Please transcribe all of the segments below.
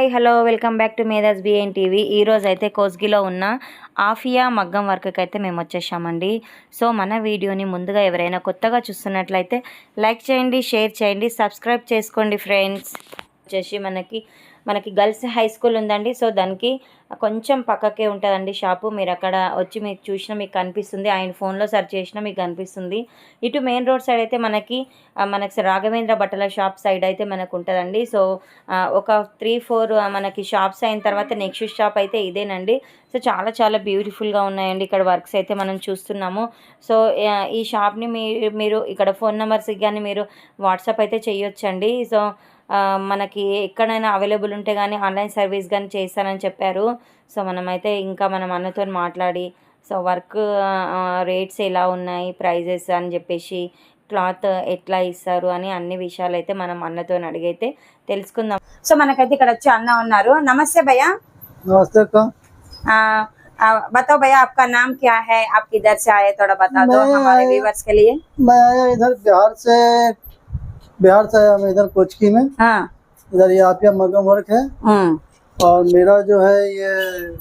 Hi hello welcome back to Medhas BN TV ఈరోజు అయితే కోస్గిలో ఉన్న ఆఫియా మగ్గం వర్క్కి అయితే మేము వచ్చేసామండి. సో మన వీడియోని ముందుగా ఎవరైనా కొత్తగా చూస్తున్నట్లయితే లైక్ చేయండి షేర్ చేయండి సబ్స్క్రైబ్ చేసుకోండి ఫ్రెండ్స్. వచ్చేసి మనకి మనకి గర్ల్స్ హై స్కూల్ ఉందండి. సో దానికి కొంచెం పక్కకే ఉంటుందండి షాపు. మీరు అక్కడ వచ్చి మీకు చూసినా మీకు కనిపిస్తుంది. ఆయన ఫోన్లో సెర్చ్ చేసినా మీకు కనిపిస్తుంది. ఇటు మెయిన్ రోడ్ సైడ్ అయితే మనకి మనకి రాఘవేంద్ర బట్టల షాప్ సైడ్ అయితే మనకు ఉంటుందండి. సో ఒక త్రీ ఫోర్ మనకి షాప్స్ అయిన తర్వాత నెక్స్ట్ షాప్ అయితే ఇదేనండి. సో చాలా చాలా బ్యూటిఫుల్గా ఉన్నాయండి. ఇక్కడ వర్క్స్ అయితే మనం చూస్తున్నాము. సో ఈ షాప్ని మీ మీరు ఇక్కడ ఫోన్ నెంబర్స్కి కానీ మీరు వాట్సాప్ అయితే చేయొచ్చండి. సో మనకి ఎక్కడైనా అవైలబుల్ ఉంటే కానీ ఆన్లైన్ సర్వీస్ కానీ చేస్తానని చెప్పారు సో మనమైతే ఇంకా మనం అన్నతో మాట్లాడి సో వర్క్ రేట్స్ ఎలా ఉన్నాయి ప్రైజెస్ అని చెప్పేసి క్లాత్ ఎట్లా ఇస్తారు అని అన్ని విషయాలు అయితే మనం అన్నతో అడిగైతే తెలుసుకుందాం సో మనకైతే ఇక్కడ వచ్చి అన్న ఉన్నారు నమస్తే భయ్య नमस्ते का बताओ भैया आपका नाम क्या है आप किधर से आए थोड़ा बता दो मैं हमारे आया- व्यूवर्स के लिए मैं आया इधर बिहार से बिहार से आया मैं इधर कोचकी में। हाँ। इधर ये आपका मगम वर्क है। हाँ। और मेरा जो है ये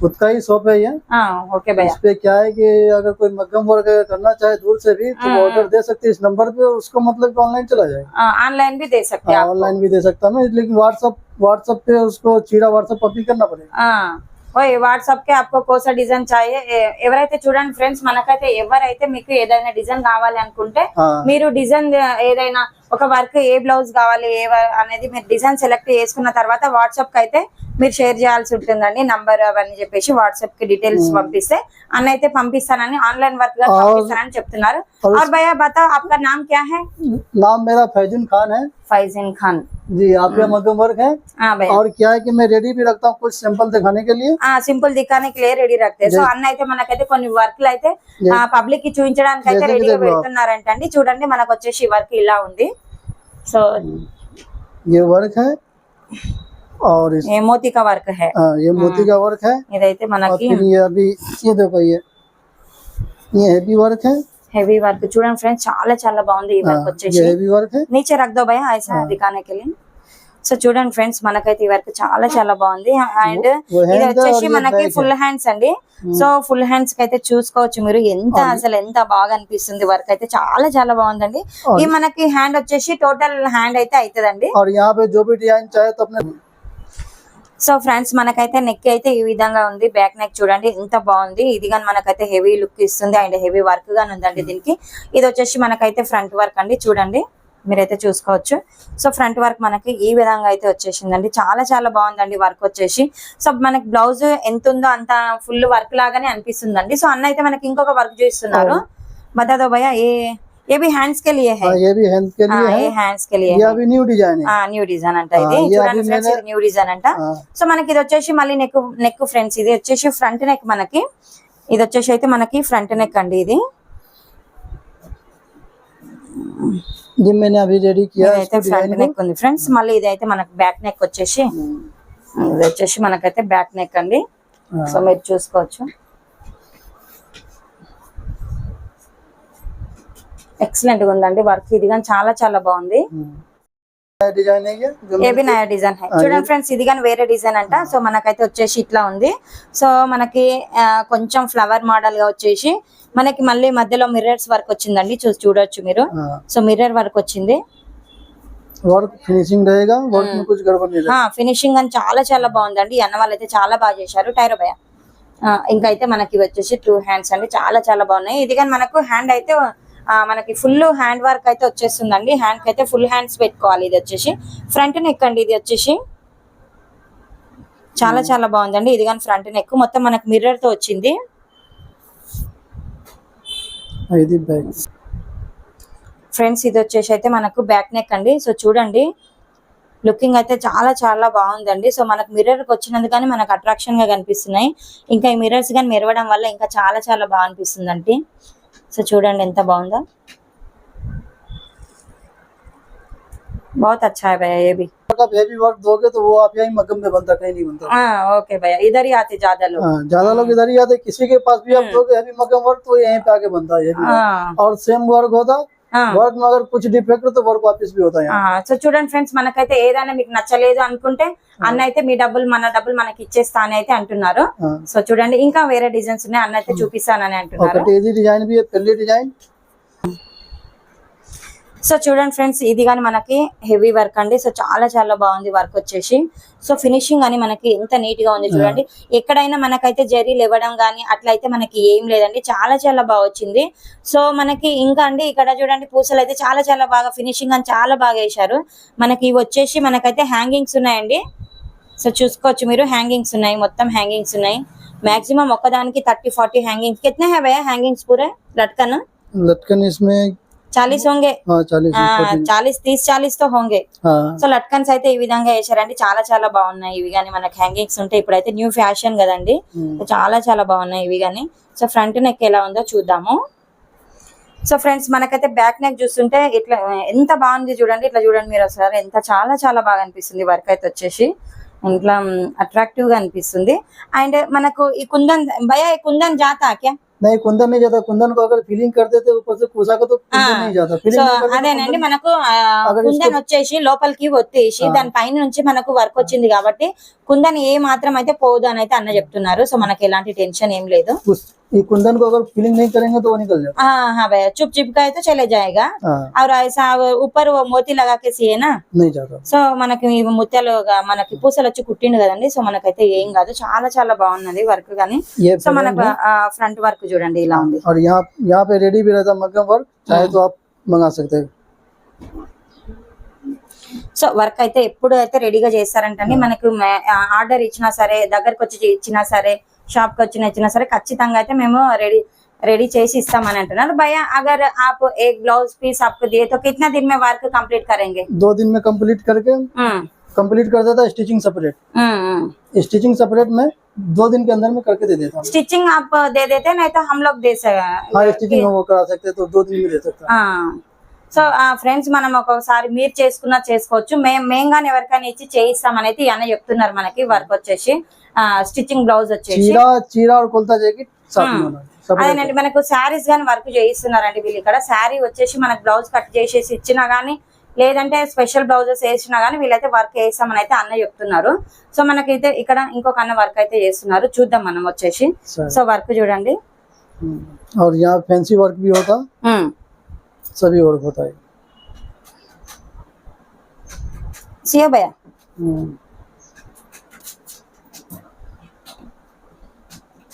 खुद का ही शॉप है ये। हाँ, ओके भैया। इस पे क्या है कि अगर कोई मगम वर्क करना चाहे दूर से भी तो हाँ। ऑर्डर दे सकते हैं। इस नंबर पे उसको मतलब ऑनलाइन चला जाएगा। ऑनलाइन भी दे सकते हैं ऑनलाइन भी दे सकता मैं। लेकिन व्हाट्सअप व्हाट्सअप पे उसको चीरा व्हाट्सअप कॉपी करना पड़ेगा। ఓయ్ వాట్సాప్ కి आपको కోస డిజైన్ చాయే ఎ- ఎవరైతే చూడండి ఫ్రెండ్స్ మనకైతే ఎవరైతే మీకు ఏదైనా డిజైన్ కావాలి అనుకుంటే हाँ మీరు డిజైన్ ఏదైనా ఒక వర్క్ ఏ బ్లౌజ్ కావాలి ఏ వ- అనేది మీరు డిజైన్ సెలెక్ట్ చేసుకున్న తర్వాత వాట్సాప్ కి అయితే మీరు షేర్ చేయాల్సి ఉంటుందండి నంబర్ అవన్నీ చెప్పేసి వాట్సాప్ కి డీటెయిల్స్ పంపిస్తే అన్న అయితే పంపిస్తానని ఆన్లైన్ వర్క్ గా और- పంపిస్తానని చెప్తున్నారు और और भैया बताओ आपका नाम क्या है नाम मेरा फैजुन खान है फैजिन खान जी आप आपका हाँ। मध्यम वर्ग है? हाँ, और क्या है कि मैं रेडी भी रखता हूँ कुछ सिंपल दिखाने के लिए? हाँ, आ, सिंपल दिखाने के लिए रेडी रखते हैं। మనకైతే కొన్ని వర్క్లు అయితే పబ్లిక్ కి చూపించడానికి అయితే రెడీగా పెడుతున్నారంటండి చూడండి మనకు ये वर्क है और ये मोती का वर्क है। आ, ये मोती का वर्क है। मन ये अभी ये देखो ये। ये हैवी वर्क है। Heavy work. చూడండి ఫ్రెండ్స్ చాలా చాలా బాగుంది ఈ వర్క్ వచ్చేసి. హెవీ నీచే రక్దో భయ ఐసా దుకాణకి సో చూడండి ఫ్రెండ్స్ మనకైతే ఈ వర్క్ చాలా చాలా బాగుంది. అండ్ ఇది వచ్చేసి మనకి ఫుల్ హ్యాండ్స్ అండి. సో ఫుల్ హ్యాండ్స్కి అయితే చూసుకోవచ్చు మీరు. ఎంత అసలు ఎంత బాగా అనిపిస్తుంది వర్క్ అయితే. చాలా చాలా బాగుందండి. ఈ మనకి హ్యాండ్ వచ్చేసి టోటల్ హ్యాండ్ అయితే అవుతుందండి. సో ఫ్రెండ్స్ మనకైతే నెక్ అయితే ఈ విధంగా ఉంది. బ్యాక్ నెక్ చూడండి ఎంత బాగుంది. ఇది కానీ మనకైతే హెవీ లుక్ ఇస్తుంది అండ్ హెవీ వర్క్ గాని ఉందండి దీనికి. ఇది వచ్చేసి మనకైతే ఫ్రంట్ వర్క్ అండి. చూడండి మీరైతే చూసుకోవచ్చు. సో ఫ్రంట్ వర్క్ మనకి ఈ విధంగా అయితే వచ్చేసిందండి. చాలా చాలా బాగుందండి వర్క్ వచ్చేసి. సో మనకి బ్లౌజ్ ఎంత ఉందో అంత ఫుల్ వర్క్ లాగానే అనిపిస్తుందండి. సో అన్న అయితే మనకి ఇంకొక వర్క్ చూస్తున్నారు బతాదో భయ ఏ ఏ भी హ్యాండ్స్ के लिए है हाँ, ये भी हैंड के लिए हाँ, है ये హ్యాండ్స్ के लिए ये अभी न्यू डिजाइन है న్యూ డిజైన్ అంట ఇది ఆ, ఇది చూడండి అవి ఫ్రెండ్స్ నేనే- ఇది న్యూ డిజైన్ అంట हाँ, సో మనకి ఇది వచ్చేసి మళ్ళీ నెక్ నెక్ ఫ్రెండ్స్ ఇది వచ్చేసి ఫ్రంట్ నెక్ మనకి ఇది వచ్చేసి అయితే మనకి ఫ్రంట్ నెక్ అండి ఇది ये मैंने अभी रेडी किया है ఇదైతే इसको ఫ్రంట్ डिजाइन నెక్ ఉంది ఫ్రెండ్స్ మళ్ళీ ఇదైతే మనకి బ్యాక్ నెక్ వచ్చేసి ఇది వచ్చేసి మనకైతే బ్యాక్ నెక్ అండి हाँ, సో మీరు చూసుకోవచ్చు ఎక్సలెంట్గా ఉందండి వర్క్ ఇది కానీ చాలా చాలా బాగుంది. ఏబి నయా డిజైన్ చూడండి ఫ్రెండ్స్ ఇది కానీ వేరే డిజైన్ అంట. సో మనకైతే వచ్చేసి ఇట్లా ఉంది. సో మనకి కొంచెం ఫ్లవర్ మోడల్గా వచ్చేసి మనకి మళ్ళీ మధ్యలో మిర్రర్స్ వర్క్ వచ్చిందండి. చూసి చూడొచ్చు మీరు. సో మిర్రర్ వర్క్ వచ్చింది. Finishing hmm. అని చాలా చాలా బాగుందండి. అన్న వాళ్ళు అయితే చాలా బాగా చేశారు. టైర్ భయ ఇంకా అయితే మనకి వచ్చేసి టూ హ్యాండ్స్ అండి. చాలా చాలా బాగున్నాయి. ఇది కానీ మనకు హ్యాండ్ అయితే మనకి ఫుల్ హ్యాండ్ వర్క్ అయితే వచ్చేస్తుందండి. హ్యాండ్కి అయితే ఫుల్ హ్యాండ్స్ పెట్టుకోవాలి. ఇది వచ్చేసి ఫ్రంట్ నెక్ అండి. ఇది వచ్చేసి చాలా చాలా బాగుందండి. ఇది కానీ ఫ్రంట్ నెక్. మొత్తం మనకి మిర్రర్తో వచ్చింది. ఫ్రెండ్స్ ఇది వచ్చేసి అయితే మనకు బ్యాక్ నెక్ అండి. సో చూడండి. లుకింగ్ అయితే చాలా చాలా బాగుందండి. సో మనకు మిర్రర్కి వచ్చినందుకు కానీ మనకు అట్రాక్షన్గా కనిపిస్తున్నాయి. ఇంకా ఈ మిర్రర్స్ కానీ మెరవడం వల్ల ఇంకా చాలా చాలా బాగా అనిపిస్తుందండి. సో చూడండి ఎంత బాగుందో बहुत अच्छा है भैया ये भी आप हेवी वर्क दोगे तो वो आप यही मगम में बनता कहीं नहीं बनता हाँ ओके भैया इधर ही आते ज्यादा लोग हाँ, ज्यादा लोग इधर ही आते किसी के पास भी आप दोगे हेवी मगम वर्क तो यहीं पे आके बनता है heavy work। हाँ और सेम वर्क होता ఆ. वर्क में अगर कुछ डिफेक्ट हो तो वर्क वापस भी होता है यहाँ సో చూడండి ఫ్రెండ్స్ మనకైతే ఏదైనా మీకు నచ్చలేదు అనుకుంటే అన్న అయితే మీ డబ్బులు మన డబ్బులు మనకి ఇచ్చేస్తా అని అయితే అంటున్నారు हाँ। సో చూడండి ఇంకా వేరే డిజైన్స్ ఉన్నాయి అన్న అయితే చూపిస్తానని और అంటున్నారు कटेजी डिजाइन भी है पल्ली डिजाइन సో చూడండి ఫ్రెండ్స్ ఇది కానీ మనకి హెవీ వర్క్ అండి. సో చాలా చాలా బాగుంది వర్క్ వచ్చేసి. సో ఫినిషింగ్ అని మనకి ఎంత నీట్గా ఉంది చూడండి. ఎక్కడైనా మనకైతే జరీలు ఇవ్వడం కానీ అట్లయితే మనకి ఏం లేదండి. చాలా చాలా బాగా వచ్చింది. సో మనకి ఇంకా అండి ఇక్కడ చూడండి పూసలు అయితే చాలా చాలా బాగా ఫినిషింగ్ అని చాలా బాగా వేశారు. మనకి ఇవి వచ్చేసి మనకైతే హ్యాంగింగ్స్ ఉన్నాయండి. సో చూసుకోవచ్చు మీరు హ్యాంగింగ్స్ ఉన్నాయి. మొత్తం హ్యాంగింగ్స్ ఉన్నాయి. మాక్సిమం ఒక్కదానికి థర్టీ ఫార్టీ హ్యాంగింగ్స్ కితనే హ్యాంగింగ్స్ పూరే? లట్కన్? లట్కన్ इसमें చాలీస్ హోంగే. చాలీస్ తీస్ చాలీస్తో హోంగే. సో లట్కన్స్ అయితే ఈ విధంగా వేసారండి చాలా చాలా బాగున్నాయి ఇవి గానీ. మనకి హ్యాంగింగ్స్ ఉంటాయి ఇప్పుడైతే న్యూ ఫ్యాషన్ కదండి. చాలా చాలా బాగున్నాయి ఇవి కానీ సో ఫ్రంట్ నెక్ ఎలా ఉందో చూద్దాము. సో ఫ్రెండ్స్ మనకైతే బ్యాక్ నెక్ చూస్తుంటే ఇట్లా ఎంత బాగుంది చూడండి. ఇట్లా చూడండి మీరు ఒకసారి. ఎంత చాలా చాలా బాగా అనిపిస్తుంది వర్క్ అయితే వచ్చేసి. ఇంట్లో అట్రాక్టివ్గా అనిపిస్తుంది. అండ్ మనకు ఈ కుందన్ భయ ఈ కుందన్ జాతా नहीं कुंदन नहीं जाता कुंदन को अगर फीलिंग कर देते ऊपर से कुसा को तो कुंदन हाँ। नहीं जाता సో फीलिंग नहीं करते तो అదేనండి कुंदन- మనకు ఆ, అక్కడ కుందన్ ఇసుకో- వచ్చేసి లోపలికి ఒత్తేసి ఆ. దాని పైన నుంచి మనకు వర్క్ వచ్చింది కాబట్టి కుందన్ ఏ మాత్రం అయితే పోదు అని అయితే అన్న చెప్తున్నారు సో మనకి ఎలాంటి టెన్షన్ ఏం లేదు उस ये कुंदन को अगर फीलिंग नहीं करेंगे तो वो निकल जाता हाँ हाँ भैया चुप चिपका है तो चले जाएगा हाँ और ऐसा वो ऊपर वो मोती लगा के సియే నా नहीं जाता సో మనకి ఈ ముత్యాలు గా- మనకి పూసలు వచ్చి కుట్టిండు కదండి సో మనకైతే ఏం కాదు చాలా చాలా బాగున్నది వర్క్ కానీ ये సో frame మనకు है। ఫ్రంట్ వర్క్ చూడండి ఇలా ఉంది और यहाँ यहाँ पे रेडी भी रहता मग्गम वर्क चाहे तो आप मंगा सकते हैं సో వర్క్ అయితే ఎప్పుడు అయితే రెడీగా చేస్తారంటండి మనకు ఆర్డర్ ఇచ్చినా సరే దగ్గరకు వచ్చి ఇచ్చినా సరే షాప్ కి వచ్చిన ఇచ్చినా సరే ఖచ్చితంగా అయితే మేము రెడీ రెడీ చేసి ఇస్తామని అంటున్నారు భయ్యా అగర్ ఆప్ ఏక్ బ్లౌజ్ పీస్ आपको दिए तो कितना दिन में वर्क कंप्लीट करेंगे दो दिन में कंप्लीट करके हम्म कंप्लीट कर देता stitching separate hmm hmm stitching separate में दो दिन के अंदर में करके दे देता हूँ स्टिचिंग आप दे देते नहीं तो हम लोग दे हाँ स्टिचिंग सके वो करा सकते हैं, तो दो दिन में दे सकता है సో ఫ్రెండ్స్ మనం ఒక్కొక్కసారి మీరు చేసుకున్నా చేసుకోవచ్చు మేము మేము కానీ ఎవరికైనా ఇచ్చి చేయిస్తామని అయితే ఈ అన్న చెప్తున్నారు మనకి వర్క్ వచ్చేసి స్టిచ్చింగ్ బ్లౌజ్ వచ్చేసి चीरा चीरा और कोलता जैकेट साथ में हाँ। होना है, separate అదేనండి మనకు శారీస్ గాని వర్క్ చేయిస్తున్నారండి వీళ్ళు ఇక్కడ శారీ వచ్చేసి మనకు బ్లౌజ్ కట్ చేసేసి ఇచ్చినా గానీ లేదంటే స్పెషల్ బ్లౌజెస్ వేసినా గానీ వీళ్ళైతే వర్క్ వేస్తామని అయితే అన్న చెప్తున్నారు సో మనకైతే ఇక్కడ ఇంకొక అన్న వర్క్ అయితే చేస్తున్నారు చూద్దాం మనం వచ్చేసి सर। సో వర్క్ చూడండి हम्म। और यहाँ फैंसी वर्क भी होता ఉమ్. सभी वर्क होता है సియో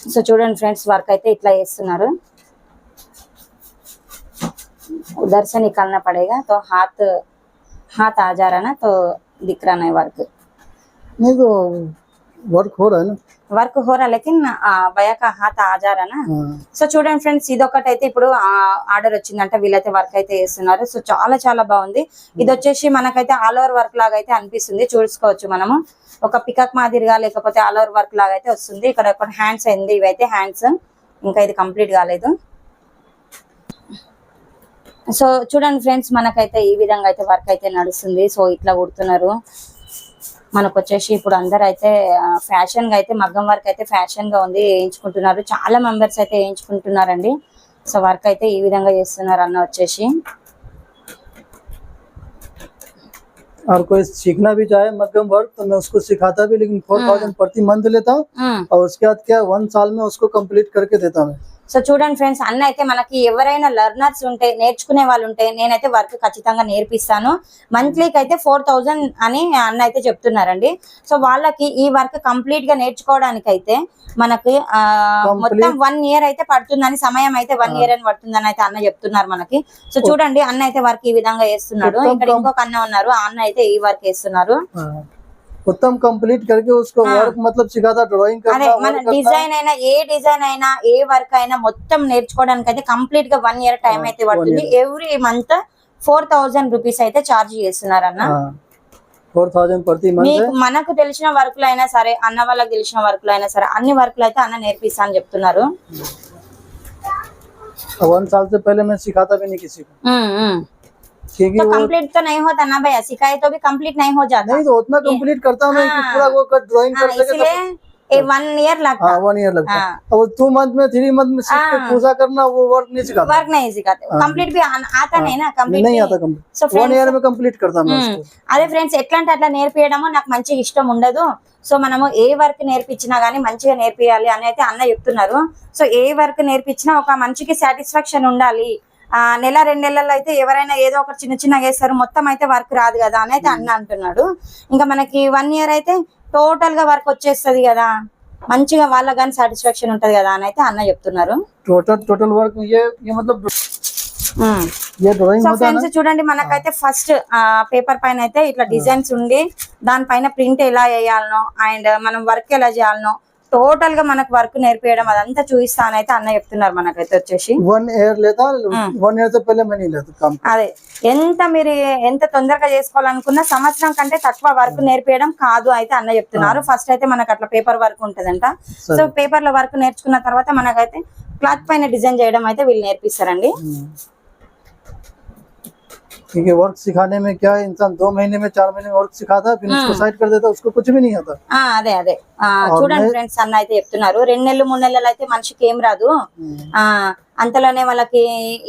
సో చూడండి ఫ్రెండ్స్ వర్క్ అయితే ఇట్లా చేస్తున్నారు उधर से निकालना पड़ेगा तो हाथ हाथ आ जा रहा ना तो दिख रहा नहीं वर्क नहीं तो वर्क हो रहा है ना వర్క్ हो रहा लेकिन आ, भैया का हाथ आ जा रहा ना हाँ సో చూడండి ఫ్రెండ్స్ ఇదొకటి అయితే ఇప్పుడు ఆర్డర్ వచ్చిందంటే వీళ్ళైతే వర్క్ అయితే చేస్తున్నారు సో చాలా చాలా బాగుంది ఇది వచ్చేసి మనకైతే ఆల్ ఓవర్ వర్క్ లాగా అయితే అనిపిస్తుంది చూసుకోవచ్చు మనము ఒక పికక్ మాదిరిగా లేకపోతే ఆల్ ఓవర్ వర్క్ లాగా అయితే వస్తుంది ఇక్కడ ఒక హ్యాండ్స్ అయింది ఇవైతే హ్యాండ్స్ ఇంకా ఇది కంప్లీట్ కాలేదు సో చూడండి ఫ్రెండ్స్ మనకైతే ఈ విధంగా అయితే వర్క్ అయితే నడుస్తుంది సో ఇట్లా కుడుతున్నారు మనకు వచ్చేసి ఇప్పుడు అందరు అయితే ఫ్యాషన్ గా అయితే మగ్గం వర్క్ అయితే ఫ్యాషన్ గా ఉంది వేయించుకుంటున్నారు చాలా మెంబర్స్ అయితే వేయించుకుంటున్నారండి సో వర్క్ అయితే ఈ విధంగా చేస్తున్నారు అన్న వచ్చేసి और कोई सीखना भी चाहे मध्यम वर्क तो मैं उसको सिखाता भी लेकिन फोर थाउजेंड प्रति मंथ लेता हूँ ఉమ్. और उसके बाद क्या वन साल में उसको कंप्लीट करके देता मैं సో చూడండి ఫ్రెండ్స్ అన్న అయితే మనకి ఎవరైనా లర్నర్స్ ఉంటే నేర్చుకునే వాళ్ళు ఉంటే నేనైతే వర్క్ ఖచ్చితంగా నేర్పిస్తాను. మంత్లీకి అయితే ఫోర్ థౌజండ్ అని అన్న అయితే చెప్తున్నారండి. సో వాళ్ళకి ఈ వర్క్ కంప్లీట్గా నేర్చుకోవడానికి అయితే మనకి మొత్తం వన్ ఇయర్ అయితే పడుతుందని సమయం అయితే వన్ ఇయర్ అని పడుతుందని అయితే అన్న చెప్తున్నారు మనకి. సో చూడండి అన్న అయితే వర్క్ ఈ విధంగా చేస్తున్నాడు. మొత్తం ఇక్కడ ఇంకొక అన్న ఉన్నారు ఆ అన్న అయితే ఈ వర్క్ చేస్తున్నారు. हाँ। उत्तम कंप्लीट करके उसको हाँ। वर्क मतलब सिखाता ड्राइंग అదే करना మన work करना డిజైన్ అయినా ఏ డిజైన్ అయినా ఏ వర్క్ అయినా మొత్తం నేర్చుకోవడానికి అయితే కంప్లీట్ గా వన్ ఇయర్ టైం ఆ, అయితే one పడుతుంది every month four thousand rupees అయితే ఛార్జ్ చేస్తున్నారు అన్న फोर थाउजेंड प्रति मंथ మీకు है మనకు తెలిసిన వర్క్లు అయినా సరే అన్న వాళ్ళకి తెలిసిన వర్క్లు అయినా సరే అన్ని వర్క్లు అయితే అన్న నేర్పిస్తా అని చెప్తున్నారు वन साल से पहले मैं सिखाता भी नहीं किसी को ఉమ్, ఉమ్. क्योंकि तो वो कंप्लीट तो नहीं होता ना भैया सिखाए तो भी कंप्लीट नहीं हो जाता नहीं तो उतना कंप्लीट करता हूँ मैं कि हाँ। पूरा वो ड्राइंग हाँ, कर सके इसलिए वन ईयर लगता हाँ वन ईयर लगता है हाँ। और टू मंथ में थ्री मंथ में सीख के हाँ। पूजा करना वो वर्क नहीं सिखाता वर्क नहीं सिखाते कंप्लीट भी आन- आता नहीं ना कंप्लीट नहीं आता complete so one friends year में कंप्लीट करता मैं उसको అదే ఫ్రెండ్స్ ఎట్లా అంటే అట్లా నేర్పియడము నాకు మంచిగా ఇష్టం ఉండదు సో మనము ఏ వర్క్ నేర్పించినా గానీ మంచిగా నేర్పియాలి అని అయితే అన్న చెప్తున్నారు సో ఏ వర్క్ నేర్పించినా ఒక మనిషికి సాటిస్ఫాక్షన్ ఉండాలి ఆ ఆ నెల రెండు నెలల్లో అయితే ఎవరైనా ఏదో ఒకటి చిన్న చిన్నగా వేస్తారు. మొత్తం అయితే వర్క్ రాదు కదా అని అయితే అన్న అంటున్నాడు. ఇంకా మనకి వన్ ఇయర్ అయితే టోటల్గా వర్క్ వచ్చేస్తుంది కదా. మంచిగా వాళ్ళ కానీ సాటిస్ఫాక్షన్ ఉంటది కదా అని అయితే అన్న చెప్తున్నారు. చూడండి మనకైతే ఫస్ట్ పేపర్ పైన అయితే ఇట్లా డిజైన్స్ ఉండి దానిపైన ప్రింట్ ఎలా వేయాలనో అండ్ మనం వర్క్ ఎలా చేయాలనో టోటల్గా మనకు వర్క్ నేర్పియడం అదంతా అయితే అన్న చెప్తున్నారు మనకైతే వచ్చేసి. వన్ ఇయర్ లేదా వన్ ఇయర్తో లేదు అదే. ఎంత మీరు ఎంత తొందరగా చేసుకోవాలనుకున్న సంవత్సరం కంటే తక్కువ వర్క్ నేర్పించడం కాదు అయితే అన్న చెప్తున్నారు. ఫస్ట్ అయితే మనకు అట్లా పేపర్ వర్క్ ఉంటదంట. సో పేపర్లో వర్క్ నేర్చుకున్న తర్వాత మనకైతే క్లాత్ పైన డిజైన్ చేయడం అయితే వీళ్ళు నేర్పిస్తారండి. क्योंकि वर्क सिखाने में क्या है इंसान दो महीने में चार महीने में वर्क सिखाता है फिर उसको साइड कर देता है उसको कुछ भी नहीं आता ఆ అదే అదే ఆ చూడండి ఫ్రెండ్స్ అన్న అయితే చెప్తున్నారు రెండు నెలలు మూడు నెలలు అయితే మనిషికి ఏం రాదు ఆ అంతలోనే వాళ్ళకి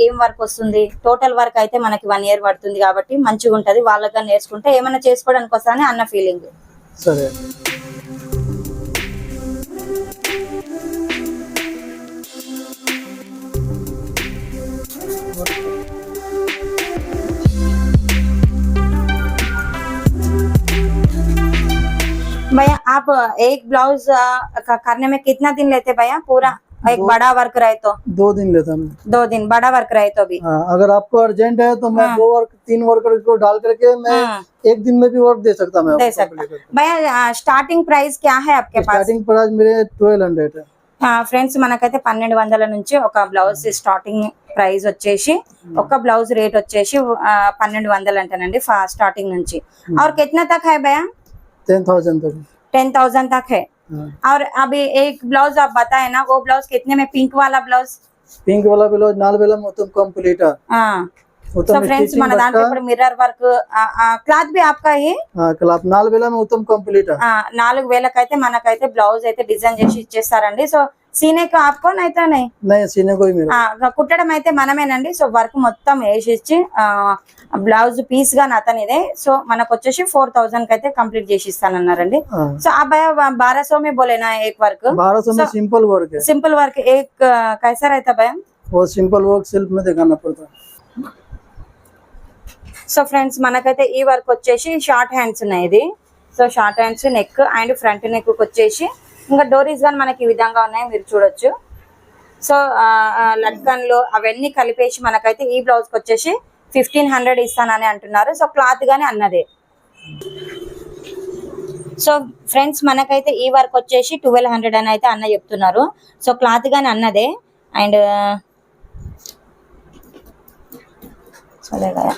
ఏం వర్క్ వస్తుంది టోటల్ వర్క్ అయితే మనకి వన్ ఇయర్ పడుతుంది కాబట్టి మంచిగా ఉంటది వాళ్ళగా నేర్చుకుంటే ఏమైనా చేసుకోవడానికి వస్తానే అన్న ఫీలింగ్ सर भैया आप एक ब्लाउज करने में कितना दिन लेते भैया? पूरा एक बड़ा वर्क रहे तो। दो दिन लेता मैं दो दिन बड़ा वर्क रहे तो भी। हाँ, अगर आपको अर्जेंट है तो मैं हाँ, दो वर्क तीन वर्क को डाल करके मैं हाँ, एक दिन में भी वर्क दे सकता मैं दे सकता। भैया स्टार्टिंग प्राइस क्या है आपके पास? स्टार्टिंग प्राइस मेरे ट्वेल्व हंड्रेड है। हाँ, फ्रेंड्स मन के पन्न वाली blouse blouse price blouse rate ఒక బ్లౌజ్ फा వచ్చేసి और कितना तक है भैया? टेन थाउजेंड तक टेन थाउजेंड तक है हाँ। और अभी एक ब्लाउज आप बताए ना वो ब्लाउज कितने में पिंक वाला ब्लाउज पिंक वाला ब्लाउज नाल बेला में उत्तम कंप्लीट है సో उत्तम ఫ్రెండ్స్ మన स्टिचिंग దాంట్లో बच्चा ఇప్పుడు మిర్రర్ వర్క్ క్లాత్ బి ఆప్కా హీ हाँ क्लाप नाल बेला में उत्तम कंप्लीट है ఆ, నాలుగు వేలకైతే మనకైతే బ్లౌజ్ అయితే డిజైన్ చేసి ఇచ్చేస్తారండి సో సీనేకు ఆప్కో నైతే నై नहीं सीने को ही मेरा ఆ, కుట్టడం అయితే మనమేనండి సో వర్క్ మొత్తం వేసి ఇచ్చి బ్లౌజ్ పీస్ గా అతనిదే సో మనకు వచ్చేసి ఫోర్ థౌసండ్ కి అయితే కంప్లీట్ చేసి ఇస్తానన్నారండి हाँ సో ఆ భయ బారా సో में बोलेना एक वर्क बारह सौ में सिंपल वर्क है सिंपल वर्क एक अ, कैसा रहता भैया वो सिंपल वर्क सिल्क में दिखाना पड़ता है సో ఫ్రెండ్స్ మనకైతే ఈ వర్క్ వచ్చేసి షార్ట్ హ్యాండ్స్ ఉన్నాయి ఇది so short hands neck and front neck వచ్చేసి ఇంకా డోరీస్ కానీ మనకి ఈ విధంగా ఉన్నాయి మీరు చూడొచ్చు. సో లట్కన్లు అవన్నీ కలిపేసి మనకైతే ఈ బ్లౌజ్కి వచ్చేసి ఫిఫ్టీన్ హండ్రెడ్ ఇస్తానని అంటున్నారు. సో క్లాత్ కానీ అన్నదే. సో ఫ్రెండ్స్ మనకైతే ఈ వర్క్ వచ్చేసి ట్వెల్వ్ హండ్రెడ్ అని అయితే అన్న చెప్తున్నారు. సో క్లాత్ కానీ అన్నదే. అండ్ సరే కదా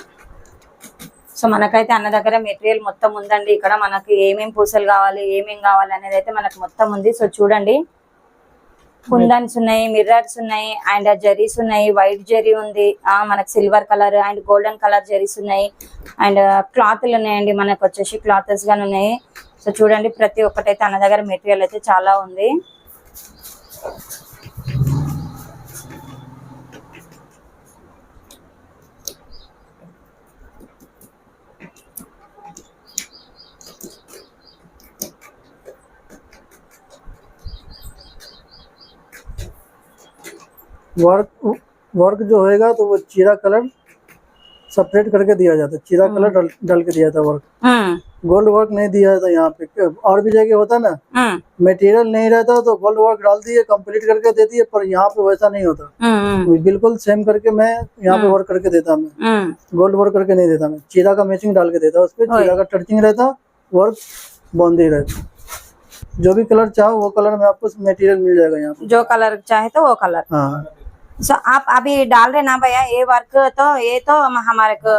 సో మనకైతే అన్న దగ్గర మెటీరియల్ మొత్తం ఉందండి. ఇక్కడ మనకి ఏమేం పూసలు కావాలి ఏమేం కావాలి అనేది అయితే మనకు మొత్తం ఉంది. సో చూడండి. కుందన్స్ ఉన్నాయి మిర్రర్స్ ఉన్నాయి అండ్ జరీస్ ఉన్నాయి. వైట్ జరీ ఉంది. ఆ మనకు silver colour and golden colour zaris ఉన్నాయి. అండ్ క్లాత్లు ఉన్నాయండి. మనకు వచ్చేసి క్లాత్స్ గాని ఉన్నాయి. సో చూడండి ప్రతి ఒక్కటైతే అన్న దగ్గర మెటీరియల్ అయితే చాలా ఉంది. वर्क वर्क जो होएगा तो वो चीरा कलर सेपरेट करके दिया जाता है। चीरा कलर डल, डल के दिया था वर्क गोल्ड वर्क नहीं दिया जाता यहाँ पे। और भी जगह होता ना? हाँ। मटेरियल नहीं रहता तो गोल्ड वर्क डाल दिए कंप्लीट करके दे दिए पर यहाँ पे वैसा नहीं होता। हाँ, हाँ। बिल्कुल सेम करके मैं यहाँ पे वर्क करके देता मैं गोल्ड वर्क करके नहीं देता मैं। चीरा का मैचिंग डाल के देता उस पर चीरा का टर्चिंग रहता वर्क बॉन्दी रहता। जो भी कलर चाहो वो कलर में आपको मटेरियल मिल जाएगा यहाँ जो कलर चाहे तो वो कलर हाँ। सो आप अभी डाल रहे ना भैया ये वर्क तो ये तो हम- हमारे को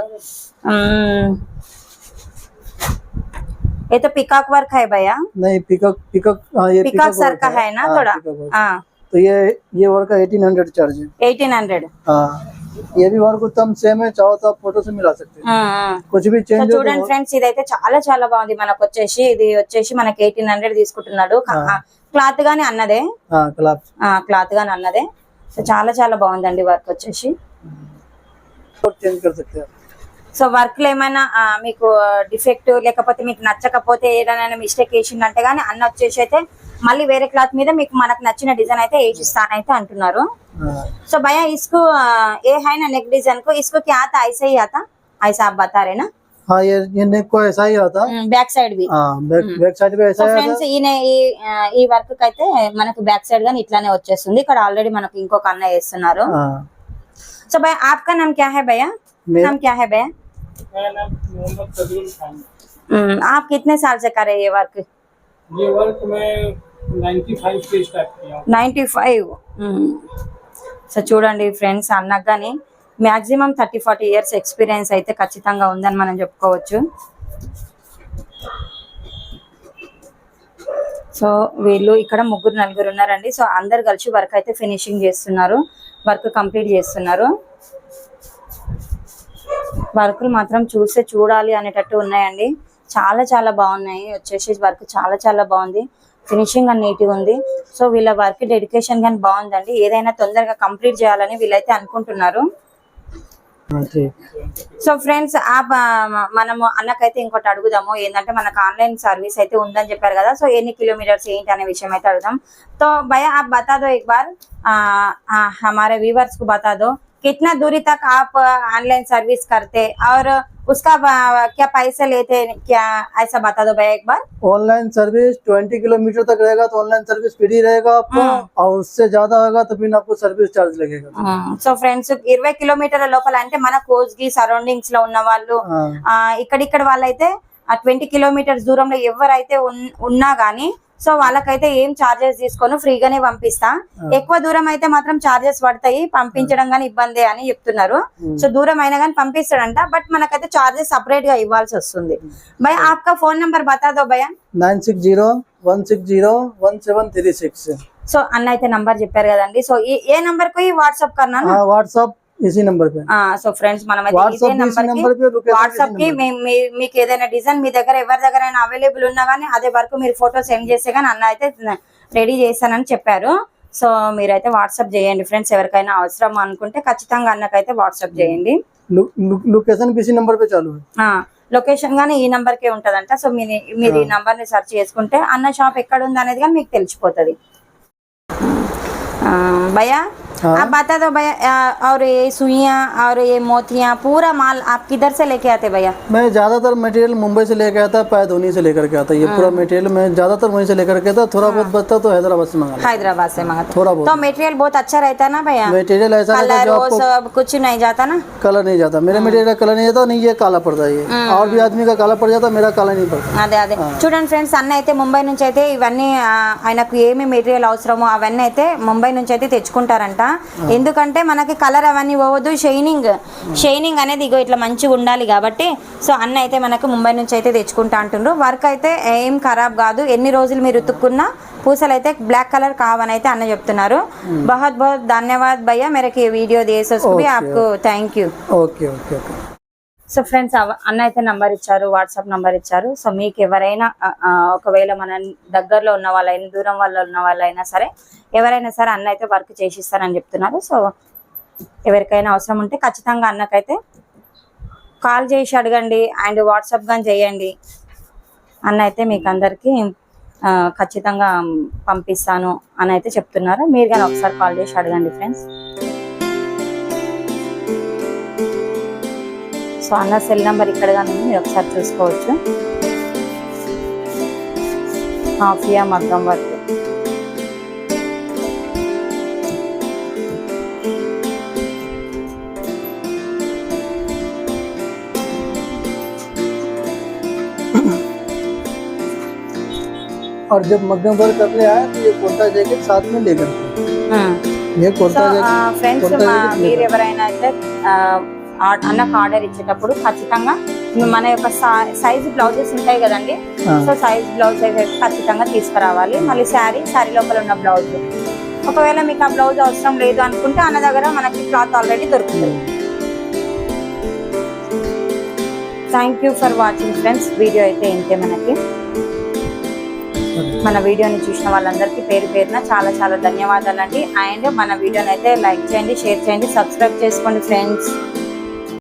हम्म, ये तो पिकॉक वर्क है भैया नहीं पिकअप पिकअप हाँ ये पिकॉक सर work का है ना हाँ, थोड़ा peacock work। हाँ तो ये ये वर्क का एटीन हंड्रेड चार्ज है एटीन हंड्रेड हाँ ये भी वर्क उत्तम सेम है चाहो तो आप फोटो से मिला सकते हैं कुछ भी సో चेंज हो చూడండి ఫ్రెండ్స్ ఇదైతే చాలా చాలా బాగుంది మనకు వచ్చేసి ఇది వచ్చేసి మనకి ఎయిటీన్ హండ్రెడ్ తీసుకుంటున్నాడు క్లాత్ గానీ అన్నదే हाँ क्लास క్లాత్ గానీ అన్నదే సో చాలా చాలా బాగుందండి వర్క్ వచ్చేసి. సో వర్క్లో ఏమైనా మీకు డిఫెక్ట్ లేకపోతే మీకు నచ్చకపోతే ఏదైనా మిస్టేక్ వేసిందంటే కానీ అన్న వచ్చేసి అయితే మళ్ళీ వేరే క్లాత్ మీద మీకు మనకు నచ్చిన డిజైన్ అయితే వేసిస్తానైతే అంటున్నారు. సో భయ ఇసుకు ఏ హైనా నెక్ డిజైన్కు? ఇసుకు ఐసే ఆత ఐసా బతారేనా? ही आता ऐसा आप बता रहे ना हाँ ये ये नेक को ऐसा ही आता బ్యాక్ సైడ్ भी हाँ बैक बैक साइड पे సో ऐसा ही आता ఫ్రెండ్స్ ఈయన ఈ ఆ, ఈ వర్క్ కి అయితే మనకు బ్యాక్ సైడ్ గానీ ఇట్లానే వచ్చేస్తుంది ఇక్కడ ఆల్రెడీ మనకు ఇంకొక అన్న వేస్తున్నారు हाँ సో भैया आपका नाम क्या है भैया मेरा नाम क्या है भैया मेरा नाम मोहम्मद सदरुल खान हम्म, आप कितने साल से कर रहे हैं ये वर्क ये वर्क मैं 95 से स्टार्ट किया हूँ నైంటీ ఫైవ్ సో చూడండి ఫ్రెండ్స్ అన్నకు కానీ maximum thirty forty years experience అయితే ఖచ్చితంగా ఉందని మనం చెప్పుకోవచ్చు. సో వీళ్ళు ఇక్కడ ముగ్గురు నలుగురు ఉన్నారండి. సో అందరు కలిసి వర్క్ అయితే ఫినిషింగ్ చేస్తున్నారు. వర్క్ కంప్లీట్ చేస్తున్నారు. వర్కులు మాత్రం చూస్తే చూడాలి అనేటట్టు ఉన్నాయండి. చాలా చాలా బాగున్నాయి. వచ్చేసి వర్క్ చాలా చాలా బాగుంది. ఫినిషింగ్ అని నీట్గా ఉంది. సో వీళ్ళ వర్క్ డెడికేషన్ కానీ బాగుందండి. ఏదైనా తొందరగా కంప్లీట్ చేయాలని వీళ్ళైతే అనుకుంటున్నారు. సో ఫ్రెండ్స్ ఆ మనము అన్నకైతే ఇంకోటి అడుగుదాము. ఏంటంటే మనకు ఆన్లైన్ సర్వీస్ అయితే ఉందని చెప్పారు కదా. సో ఎన్ని కిలోమీటర్స్ ఏంటి అనే విషయం అయితే అడుగుదాం. తో భయ ఆప్ బతాదో హమారే వ్యూవర్స్కు బతాదో कितना दूरी तक आप ऑनलाइन सर्विस करते और उसका ब- क्या पैसे लेते क्या ऐसा बता दो भैया एक बार ऑनलाइन सर्विस 20 किलोमीटर तक रहेगा तो ऑनलाइन सर्विस फ्री रहेगा आपको और उससे ज्यादा होगा तो फिर आपको सर्विस चार्ज लगेगा సో ఫ్రెండ్స్ ఇరవై కిలోమీటర్ల లోపల అంటే మన కోస్గి సరౌండింగ్స్ లో ఉన్న వాళ్ళు हाँ ఆ ఇక్కడిక్కడ వాళ్ళైతే ఆ ట్వంటీ కిలోమీటర్స్ దూరంలో ఎవరైతే ఉన్- ఉన్నా గానీ సో వాళ్ళకైతే ఏం చార్జెస్ తీసుకోను ఫ్రీగానే పంపిస్తా. ఎక్కువ దూరం అయితే మాత్రం చార్జెస్ పడతాయి పంపించడం గానీ ఇబ్బంది అని చెప్తున్నారు. సో దూరం అయినా కానీ పంపిస్తాడంట బట్ మనకైతే చార్జెస్ సపరేట్గా ఇవ్వాల్సి వస్తుంది. భయ ఆప్కా ఫోన్ నంబర్ బతాదో భయ? Nine six zero one six zero one seven three six so అన్న అయితే నంబర్ చెప్పారు కదండి. సో ఏ నంబర్కు? వాట్సాప్ కన్నా? వాట్సాప్ సో ఫ్రెండ్స్ వాట్సాప్కి మీకు ఏదైనా డిజైన్ మీ దగ్గర ఎవరి దగ్గర అవైలబుల్ ఉన్నా గానీ అదే వరకు మీరు ఫోటో సెండ్ చేస్తే గానీ అన్న అయితే రెడీ చేస్తానని చెప్పారు. సో మీరైతే వాట్సాప్ చేయండి ఫ్రెండ్స్ ఎవరికైనా అవసరం అనుకుంటే ఖచ్చితంగా అన్నకైతే వాట్సాప్ చేయండి. లొకేషన్ లొకేషన్ గానీ ఈ నంబర్ కే ఉంటదంట. సో మీరు ఈ నంబర్ని సెర్చ్ చేసుకుంటే అన్న షాప్ ఎక్కడ ఉంది అనేది మీకు తెలిసిపోతుంది. భయా हाँ। आप बता दो भैया आ, और ये सुइयां और ये मोतियां पूरा माल आप किधर से लेके आते भैया मैं ज्यादातर मटेरियल मुंबई से लेकर आता पैधोनी से लेकर के आता ये पूरा मटेरियल मैं ज्यादातर वहीं से लेकर के आता थोड़ा बहुत बचता तो हैदराबाद से मंगा हैदराबाद से मंगाते थोड़ा बहुत तो मटेरियल बहुत अच्छा रहता है ना भैया मटेरियल ऐसा रहता है कलर जो वो आपको सब कुछ नहीं जाता ना कलर नहीं जाता मेरे मटेरियल का कलर नहीं जाता नहीं ये काला पड़ता है ये और भी आदमी का काला पड़ जाता मेरा काला नहीं पड़ता అదే అదే చూడండి ఫ్రెండ్స్ అన్న అయితే ముంబై నుంచి అయితే ఇవన్నీ ఆ, ఆయనకు ఏమి మెటీరియల్ అవసరమో అవన్నీ అయితే ముంబై నుంచి అయితే తెచ్చుకుంటారంట ఎందుకంటే మనకి కలర్ అవన్నీ పోవద్దు షైనింగ్. షైనింగ్ అనేది ఇగో ఇట్లా మంచిగా ఉండాలి కాబట్టి సో అన్న అయితే మనకు ముంబై నుంచి అయితే తెచ్చుకుంటా అంటుండ్రు. వర్క్ అయితే ఏం ఖరాబ్ కాదు. ఎన్ని రోజులు మీరు ఉతుక్కున్నా పూసలు అయితే బ్లాక్ కలర్ కావని అయితే అన్న చెప్తున్నారు. బహత్ బహత్ ధన్యవాద్ భయ్యా మేరకి వీడియో దేసోస్కి ఆప్కు thank you okay okay okay. So friends అన్న అయితే నంబర్ ఇచ్చారు వాట్సాప్ నంబర్ ఇచ్చారు. సో మీకు ఎవరైనా ఒకవేళ మన దగ్గరలో ఉన్న వాళ్ళైనా దూరం వాళ్ళు ఉన్న వాళ్ళైనా సరే ఎవరైనా సరే అన్న అయితే వర్క్ చేసిస్తారని చెప్తున్నారు. సో ఎవరికైనా అవసరం ఉంటే ఖచ్చితంగా అన్నకైతే కాల్ చేసి అడగండి అండ్ వాట్సాప్ కానీ చేయండి. అన్న అయితే మీకు అందరికీ ఖచ్చితంగా పంపిస్తాను అని అయితే చెప్తున్నారు. మీరు కానీ ఒకసారి కాల్ చేసి అడగండి ఫ్రెండ్స్ సో అన్న సెల్ నెంబర్ ఇక్కడ కానీ మీరు ఒకసారి చూసుకోవచ్చు ఆఫియా మగ్గం వర్క్ और जब मध्यम वर्ग करने आए तो ये कुर्ता जैकेट साथ में लेकर के ये సో कुर्ता जैकेट ఫ్రెండ్స్ కొత్త jacket మీరు లేదా? ఎవరైనా అయితే ఆ, ఆ- అన్నకు ఆర్డర్ ఇచ్చేటప్పుడు ఖచ్చితంగా మన యొక్క సైజ్ బ్లౌజెస్ ఉంటాయి కదండి. సో సైజ్ బ్లౌజ్ ఖచ్చితంగా తీసుకురావాలి. మళ్ళీ శారీ శారీ లోపల ఉన్న బ్లౌజ్. ఒకవేళ మీకు ఆ బ్లౌజ్ అవసరం లేదు అనుకుంటే అన్న దగ్గర మనకి క్లాత్ ఆల్రెడీ దొరుకుతుంది. Thank you for watching friends video అయితే ఇంతే మనకి. మన వీడియోని చూసిన వాళ్ళందరికీ పేరు పేరున చాలా చాలా ధన్యవాదాలండి. అండ్ మన వీడియోని అయితే లైక్ చేయండి షేర్ చేయండి సబ్స్క్రైబ్ చేసుకోండి ఫ్రెండ్స్